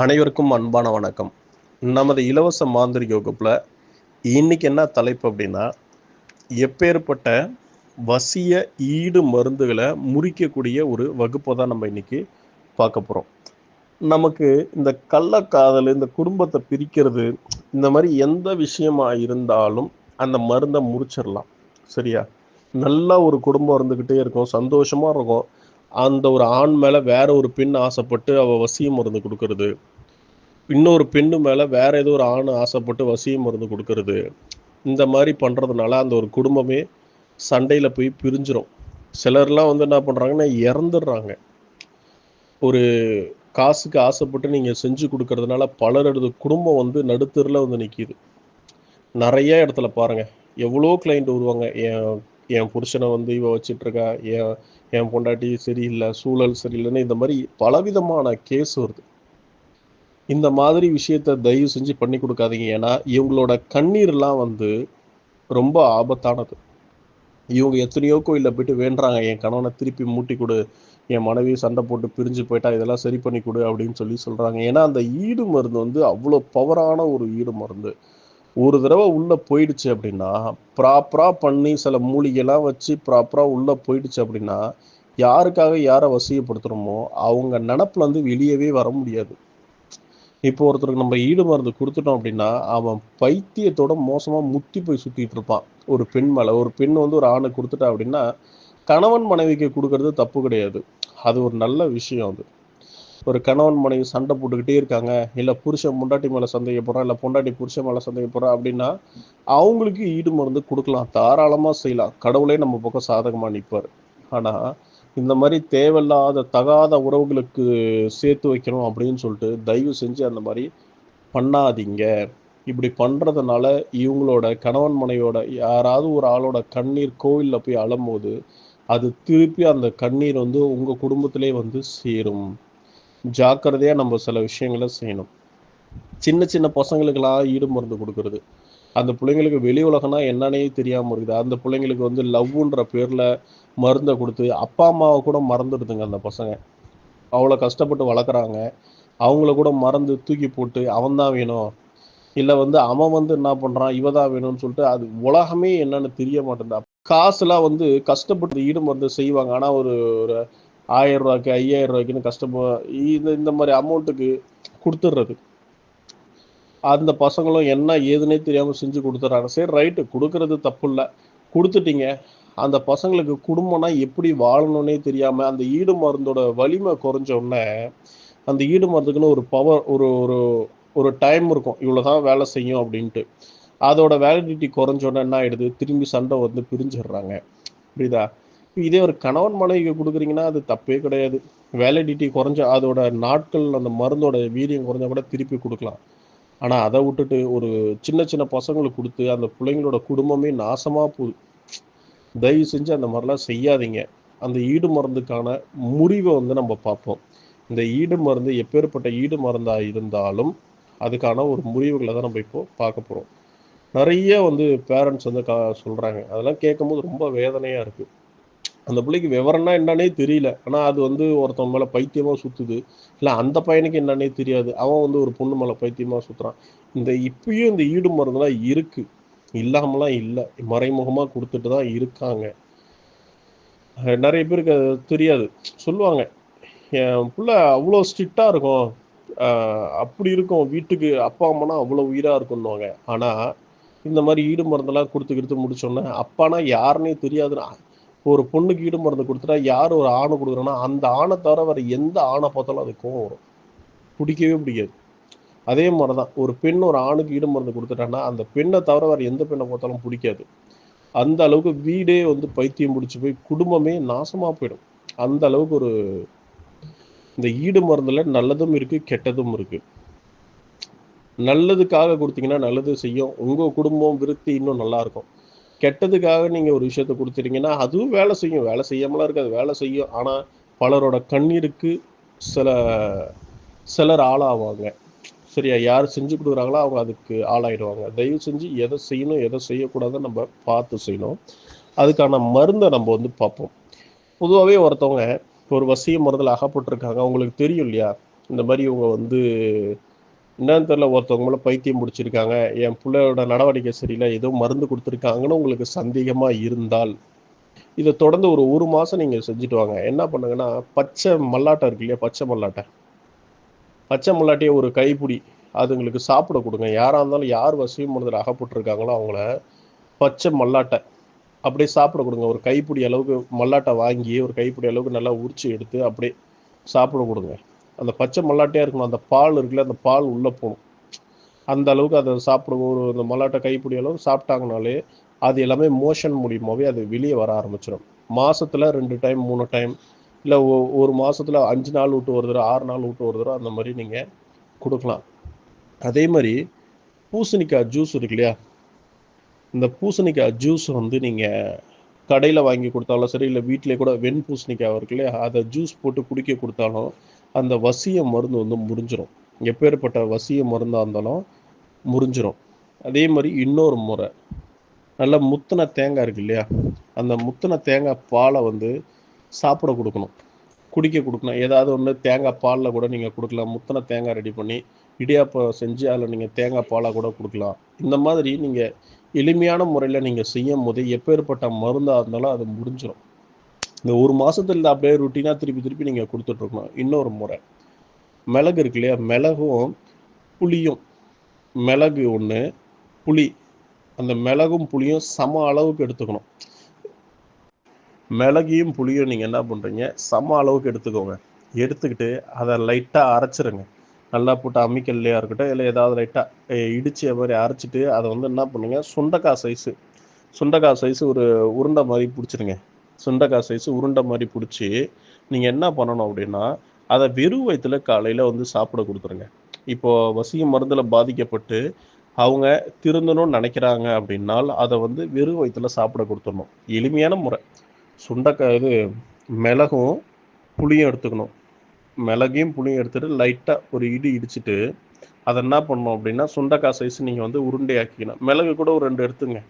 அனைவருக்கும் அன்பான வணக்கம். நமது இலவச மாந்திரி வகுப்பில் இன்னைக்கு என்ன தலைப்பு அப்படின்னா எப்பேற்பட்ட வசிய ஈடு மருந்துகளை முறிக்கக்கூடிய ஒரு வகுப்பை தான் நம்ம இன்னைக்கு பார்க்க போகிறோம் நமக்கு இந்த கள்ளக்காதல் இந்த குடும்பத்தை பிரிக்கிறது இந்த மாதிரி எந்த விஷயமா இருந்தாலும் அந்த மருந்தை முறிச்சிடலாம். சரியா? நல்லா ஒரு குடும்பம் இருந்துக்கிட்டே இருக்கும் சந்தோஷமாக இருக்கும். அந்த ஒரு ஆண் மேலே வேற ஒரு பெண் ஆசைப்பட்டு அவள் வசிய மருந்து கொடுக்கறது இன்னொரு பெண்ணு மேலே வேற ஏதோ ஒரு ஆண் ஆசைப்பட்டு வசிய மருந்து கொடுக்கறது. இந்த மாதிரி பண்ணுறதுனால அந்த ஒரு குடும்பமே சண்டையில் போய் பிரிஞ்சிரும். சிலர்லாம் வந்து என்ன பண்ணுறாங்கன்னா இறந்துடுறாங்க. ஒரு காசுக்கு ஆசைப்பட்டு நீங்கள் செஞ்சு கொடுக்கறதுனால பலரது குடும்பம் வந்து நடுத்தரில் வந்து நிற்கிது நிறைய இடத்துல பாருங்கள் எவ்வளோ கிளைண்ட் வருவாங்க. என் என் புருஷனை வந்து இவ வச்சிட்ருக்கா. என் என் பொண்டாட்டி சரியில்லை சூழல் சரியில்லைன்னு இந்த மாதிரி பலவிதமான கேஸ் வருது. இந்த மாதிரி விஷயத்த தயவு செஞ்சு பண்ணி கொடுக்காதீங்க. ஏன்னா இவங்களோட கண்ணீர்லாம் வந்து ரொம்ப ஆபத்தானது. இவங்க எத்தனையோ கோயிலில் போயிட்டு வேண்டுறாங்க. என் கணவனை திருப்பி மூட்டி கொடு என் மனைவி சண்டை போட்டு பிரிஞ்சு போயிட்டா இதெல்லாம் சரி பண்ணி கொடு அப்படின்னு சொல்லி சொல்கிறாங்க ஏன்னா அந்த ஈடு மருந்து வந்து அவ்வளோ பவரான ஒரு ஈடு மருந்து. ஒரு தடவை உள்ளே போயிடுச்சு அப்படின்னா ப்ராப்பராக பண்ணி சில மூலிகைலாம் வச்சு ப்ராப்பராக உள்ளே போயிடுச்சு அப்படின்னா யாருக்காக யாரை வசியப்படுத்துகிறோமோ அவங்க நினப்புலேருந்து வெளியவே வர முடியாது. இப்போ ஒருத்தருக்கு நம்ம ஈடு மருந்து கொடுத்துட்டோம் அப்படின்னா அவன் பைத்தியத்தோட மோசமாக முத்தி போய் சுற்றிட்டு இருப்பான். ஒரு பெண் மேலே. ஒரு பெண் வந்து ஒரு ஆணை கொடுத்துட்டா அப்படின்னா கணவன் மனைவிக்கு கொடுக்கறது தப்பு கிடையாது. அது ஒரு நல்ல விஷயம் அது. ஒரு கணவன் மனைவி சண்டை போட்டுக்கிட்டே இருக்காங்க. இல்லை புருஷன் பொண்டாட்டி மேலே சந்தேகப்படுறான் இல்லை பொண்டாட்டி புருஷன் மேலே சந்தேகப்படுறான் அப்படின்னா அவங்களுக்கு ஈடு மருந்து கொடுக்கலாம். தாராளமாக செய்யலாம். கடவுளே நம்ம பக்கம் சாதகமாக நிற்பார் ஆனால் இந்த மாதிரி தேவையில்லாத தகாத உறவுகளுக்கு சேர்த்து வைக்கணும் அப்படின்னு சொல்லிட்டு தயவு செஞ்சு அந்த மாதிரி பண்ணாதீங்க. இப்படி பண்ணுறதுனால இவங்களோட கணவன் மனைவியோட யாராவது ஒரு ஆளோட கண்ணீர் கோவிலில் போய் அழும்போது அது திருப்பி அந்த கண்ணீர் வந்து உங்கள் குடும்பத்திலே வந்து சேரும். ஜாக்கிரதையாக நம்ம சில விஷயங்களை செய்யணும். சின்ன சின்ன பசங்களுக்கெல்லாம் ஈடு மருந்து கொடுக்கறது. அந்த பிள்ளைங்களுக்கு வெளி உலகம்னா என்னன்னே தெரியாமல் இருக்குது. அந்த பிள்ளைங்களுக்கு வந்து லவ்ன்ற பேரில் மருந்தை கொடுத்து அப்பா அம்மாவை கூட மறந்துடுதுங்க அந்த பசங்க. அவ்வளோ கஷ்டப்பட்டு வளர்க்குறாங்க. அவங்கள கூட மறந்து தூக்கி போட்டு அவன் தான் வேணும். இல்லை வந்து அவன் வந்து என்ன பண்ணுறான் இவ தான் வேணும்னு சொல்லிட்டு அது உலகமே என்னன்னு தெரிய மாட்டேங்குது. காசுலாம் வந்து கஷ்டப்பட்டு ஈடுமருந்து செய்வாங்க. ஆனால் ஒரு ஒரு ஆயிரம் ரூபாய்க்கு ஐயாயிரம் ரூபாய்க்குன்னு கஷ்டப்போ இந்த இந்த மாதிரி அமௌண்ட்டுக்கு கொடுத்துட்றது. அந்த பசங்களும் என்ன ஏதுன்னே தெரியாமல் செஞ்சு கொடுத்துட்றாங்க சரி ரைட்டு கொடுக்கறது தப்பு இல்லை கொடுத்துட்டீங்க. அந்த பசங்களுக்கு குடும்பம்னா எப்படி வாழணும்னே தெரியாமல் அந்த ஈடு மருந்தோட வலிமை குறைஞ்ச உடனே அந்த ஈடு மருந்துக்குன்னு ஒரு பவர் ஒரு ஒரு ஒரு டைம் இருக்கும். இவ்வளோ தான் வேலை செய்யும் அப்படின்ட்டு. அதோட வேலிடிட்டி குறைஞ்சோடனே என்ன ஆகிடுது திரும்பி சண்டை வந்து பிரிஞ்சிடுறாங்க. புரியுதா? இதே ஒரு கணவன் மனைவிக்கு கொடுக்குறீங்கன்னா அது தப்பே கிடையாது. வேலிடிட்டி குறைஞ்ச அதோட நாட்கள் அந்த மருந்தோட வீரியம் குறைஞ்சா கூட திருப்பி கொடுக்கலாம். ஆனால் அதை விட்டுட்டு ஒரு சின்ன சின்ன பசங்களுக்கு கொடுத்து அந்த பிள்ளைங்களோட குடும்பமே நாசமாக போகுது. தயவு செஞ்சு அந்த மாதிரிலாம் செய்யாதீங்க. அந்த ஈடு மருந்துக்கான முடிவை வந்து நம்ம பார்ப்போம். இந்த ஈடு மருந்து எப்பேற்பட்ட ஈடு மருந்தாக இருந்தாலும் அதுக்கான ஒரு முடிவுகளை தான் நம்ம இப்போ பார்க்க போகிறோம் நிறைய வந்து பேரண்ட்ஸ் வந்து கா சொல்கிறாங்க அதெல்லாம் கேட்கும்போது ரொம்ப வேதனையாக இருக்குது அந்த பிள்ளைக்கு விவரம்னா என்னன்னே தெரியல. ஆனால் அது வந்து ஒருத்தன் மேலே பைத்தியமாக சுற்றுது இல்லை அந்த பையனுக்கு என்னன்னே தெரியாது. அவன் வந்து ஒரு பொண்ணு மேலே பைத்தியமாக சுற்றுறான் இந்த இப்பயும் இந்த ஈடு மருந்துலாம் இருக்குது இல்லாமலாம் இல்லை. மறைமுகமாக கொடுத்துட்டு தான் இருக்காங்க. நிறைய பேருக்கு அது தெரியாது. சொல்லுவாங்க என் பிள்ளை அவ்வளோ ஸ்ட்ரிக்டாக இருக்கும். அப்படி இருக்கும். வீட்டுக்கு அப்பா அம்மானா அவ்வளோ உயிராக இருக்குன்னுவாங்க ஆனால் இந்த மாதிரி ஈடு மருந்தெல்லாம் கொடுத்து கொடுத்து முடிச்சோன்னே அப்பானா யாருன்னே தெரியாதுன்னா ஒரு பொண்ணுக்கு ஈடு மருந்து கொடுத்துட்டா யார் ஒரு ஆணை கொடுக்குறோன்னா அந்த ஆணை தவிர வேறு எந்த ஆணை பார்த்தாலும் அது கோவம் வரும். பிடிக்கவே பிடிக்காது. அதே மாதிரி தான் ஒரு பெண் ஒரு ஆணுக்கு ஈடு மருந்து கொடுத்துட்டான்னா அந்த பெண்ணை தவிர வேறு எந்த பெண்ணை பார்த்தாலும் பிடிக்காது. அந்த அளவுக்கு வீடே வந்து பைத்தியம் பிடிச்சி போய் குடும்பமே நாசமாக போயிடும். அந்த அளவுக்கு ஒரு இந்த ஈடு மருந்தில் நல்லதும் இருக்குது கெட்டதும் இருக்குது நல்லதுக்காக கொடுத்தீங்கன்னா நல்லது செய்யும். உங்கள் குடும்பம் விருத்தி இன்னும் நல்லாயிருக்கும் கெட்டதுக்காக நீங்கள் ஒரு விஷயத்த கொடுத்துட்டீங்கன்னா அதுவும் வேலை செய்யும். வேலை செய்யாமலாம் இருக்காது. வேலை செய்யும். ஆனால் பலரோட கண்ணீருக்கு சில சிலர் ஆளாவாங்க. சரியா? யார் செஞ்சு கொடுக்குறாங்களோ அவங்க அதுக்கு ஆளாயிடுவாங்க. தயவு செஞ்சு எதை செய்யணும் எதை செய்யக்கூடாதுன்னு நம்ம பார்த்து செய்யணும். அதுக்கான மருந்தை நம்ம வந்து பார்ப்போம். பொதுவாகவே ஒருத்தவங்க ஒரு வசிய மருந்தில் அகப்பட்டிருக்காங்க. அவங்களுக்கு தெரியும் இல்லையா? இந்த மாதிரி இவங்க வந்து என்னன்னு தெரியல ஒருத்தவங்க மேலே பைத்தியம் முடிச்சிருக்காங்க என் பிள்ளையோட நடவடிக்கை சரியில்லை ஏதோ மருந்து கொடுத்துருக்காங்கன்னு உங்களுக்கு சந்தேகமாக இருந்தால் இதை தொடர்ந்து ஒரு ஒரு மாதம் நீங்கள் செஞ்சுட்டு வாங்க. என்ன பண்ணுங்கன்னா பச்சை மல்லாட்டை இருக்கு இல்லையா பச்சை மல்லாட்டை? பச்சை மல்லாட்டையே ஒரு கைப்பிடி அதுங்களுக்கு சாப்பிட கொடுங்க. யாராக இருந்தாலும் யார் வசியம் மனதில் அகப்பட்டுருக்காங்களோ அவங்கள பச்சை மல்லாட்டை அப்படியே சாப்பிட கொடுங்க. ஒரு கைப்பிடி அளவுக்கு மல்லாட்டை வாங்கி ஒரு கைப்பிடி அளவுக்கு நல்லா உரிச்சு எடுத்து அப்படியே சாப்பிட கொடுங்க. அந்த பச்சை மல்லாட்டையாக இருக்கணும். அந்த பால் இருக்குல்ல அந்த பால் உள்ளே போகணும். அந்த அளவுக்கு அதை சாப்பிடும் ஒரு அந்த மல்லாட்டை கைப்பிடி அளவு சாப்பிட்டாங்கனாலே அது எல்லாமே மோஷன் மூலியமாகவே அது வெளியே வர ஆரம்பிச்சிடும் மாதத்தில் ரெண்டு டைம் மூணு டைம் இல்லை ஒரு மாதத்தில் அஞ்சு நாள் விட்டு ஒரு தடவை ஆறு நாள் விட்டு ஒரு தடவை அந்த மாதிரி நீங்கள் கொடுக்கலாம். அதே மாதிரி பூசணிக்காய் ஜூஸ் இருக்கு இல்லையா? இந்த பூசணிக்காய் ஜூஸ் வந்து நீங்கள் கடையில் வாங்கி கொடுத்தாலும் சரி இல்லை வீட்டிலே கூட வெண் பூசணிக்காய் இருக்கு இல்லையா? அதை ஜூஸ் போட்டு குடிக்க கொடுத்தாலும் அந்த வசிய மருந்து வந்து முறிஞ்சிரும். எப்பேற்பட்ட வசிய மருந்தாக இருந்தாலும் முறிஞ்சிரும். அதே மாதிரி இன்னொரு முறை. நல்ல முத்தின தேங்காய் இருக்கு இல்லையா? அந்த முத்தின தேங்காய் பாலை வந்து சாப்பிட கொடுக்கணும். குடிக்க கொடுக்கணும். ஏதாவது ஒன்று தேங்காய் பாலில் கூட நீங்கள் கொடுக்கலாம். முத்தின தேங்காய் ரெடி பண்ணி இடியாப்பம் செஞ்சு அதில் நீங்கள் தேங்காய் பாலாக கூட கொடுக்கலாம். இந்த மாதிரி நீங்கள் எளிமையான முறையில் நீங்கள் செய்யும் போது எப்பேற்பட்ட மருந்தாக இருந்தாலும் அது முடிஞ்சிடும் இந்த ஒரு மாதத்துல அப்படியே ருட்டீனாக திருப்பி திருப்பி நீங்கள் கொடுத்துட்ருக்கணும் இன்னொரு முறை. மிளகு இருக்கு இல்லையா? மிளகும் புளியும். மிளகு ஒன்று புளி. அந்த மிளகும் புளியும் சம அளவுக்கு எடுத்துக்கணும். மிளகையும் புளியும் நீங்கள் என்ன பண்ணுறீங்க சம அளவுக்கு எடுத்துக்கோங்க. எடுத்துக்கிட்டு அதை லைட்டாக அரைச்சிருங்க. நல்லா போட்டு அம்மிக்கல்லையாக இருக்கட்டும் இல்லை ஏதாவது லைட்டாக இடிச்சு மாதிரி அரைச்சிட்டு அதை வந்து என்ன பண்ணுங்கள் சுண்டக்காய் சைஸு சுண்டக்காய் சைஸு ஒரு உருண்டை மாதிரி பிடிச்சிருங்க. சுண்டைக்காய் சைஸு உருண்டை மாதிரி பிடிச்சி நீங்கள் என்ன பண்ணணும் அப்படின்னா அதை வெறும் வயிற்றுல காலையில் வந்து சாப்பிட கொடுத்துருங்க. இப்போது வசிய மருந்தில் பாதிக்கப்பட்டு அவங்க திருந்தணும்னு நினைக்கிறாங்க அப்படின்னால் அதை வந்து வெறும் வயிற்றுல சாப்பிட கொடுத்துடணும். எளிமையான முறை. சுண்டைக்காய் இது மிளகும் புளியும் எடுத்துக்கணும். மிளகையும் புளியும் எடுத்துகிட்டு லைட்டாக ஒரு இடி இடிச்சிட்டு அதை என்ன பண்ணணும் அப்படின்னா சுண்டக்காய் சைஸ் நீங்கள் வந்து உருண்டையாக்கிக்கணும். மிளகு கூட ஒரு ரெண்டு எடுத்துங்க.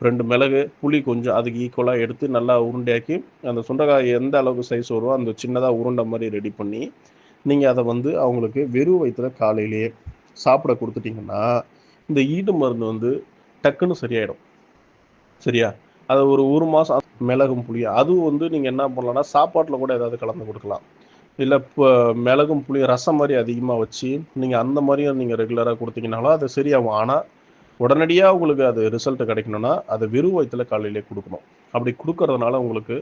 ரெண்டு மிளகு புளி கொஞ்சம் அதுக்கு ஈக்குவலாக எடுத்து நல்லா உருண்டையாக்கி அந்த சுண்டைக்காய் எந்த அளவுக்கு சைஸ் வருமோ அந்த சின்னதாக உருண்டை மாதிரி ரெடி பண்ணி நீங்கள் அதை வந்து அவங்களுக்கு வெறும் வயிற்றுல காலையிலேயே சாப்பிட கொடுத்துட்டிங்கன்னா இந்த ஈடு மருந்து வந்து டக்குன்னு சரியாயிடும். சரியா? அது ஒரு ஒரு மாதம் மிளகும் புளியும் அதுவும் வந்து நீங்கள் என்ன பண்ணலாம்னா சாப்பாட்டில் கூட ஏதாவது கலந்து கொடுக்கலாம். இல்லை இப்போ மிளகும் புளியும் ரசம் மாதிரி அதிகமாக வச்சு நீங்கள் அந்த மாதிரியும் நீங்கள் ரெகுலராக கொடுத்தீங்கனாலும் அது சரியாகும். ஆனால் உடனடியாக உங்களுக்கு அது ரிசல்ட் கிடைக்கணும்னா அதை வெறும் வயிற்றுல காலையிலே கொடுக்கணும். அப்படி கொடுக்கறதுனால உங்களுக்கு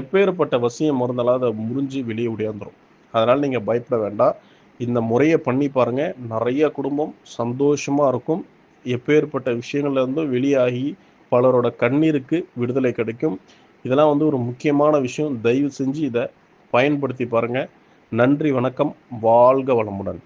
எப்பேற்பட்ட வசியம் மருந்தாலும் அதை முறிஞ்சு வெளியே உடையாந்துடும் அதனால் நீங்கள் பயப்பட வேண்டாம். இந்த முறையை பண்ணி பாருங்கள் நிறைய குடும்பம் சந்தோஷமாக இருக்கும். எப்பேற்பட்ட விஷயங்கள்லேருந்தும் வெளியாகி பலரோட கண்ணீருக்கு விடுதலை கிடைக்கும். இதெல்லாம் வந்து ஒரு முக்கியமான விஷயம். தயவு செஞ்சு இதை பயன்படுத்தி பாருங்கள் நன்றி வணக்கம். வாழ்க வளமுடன்.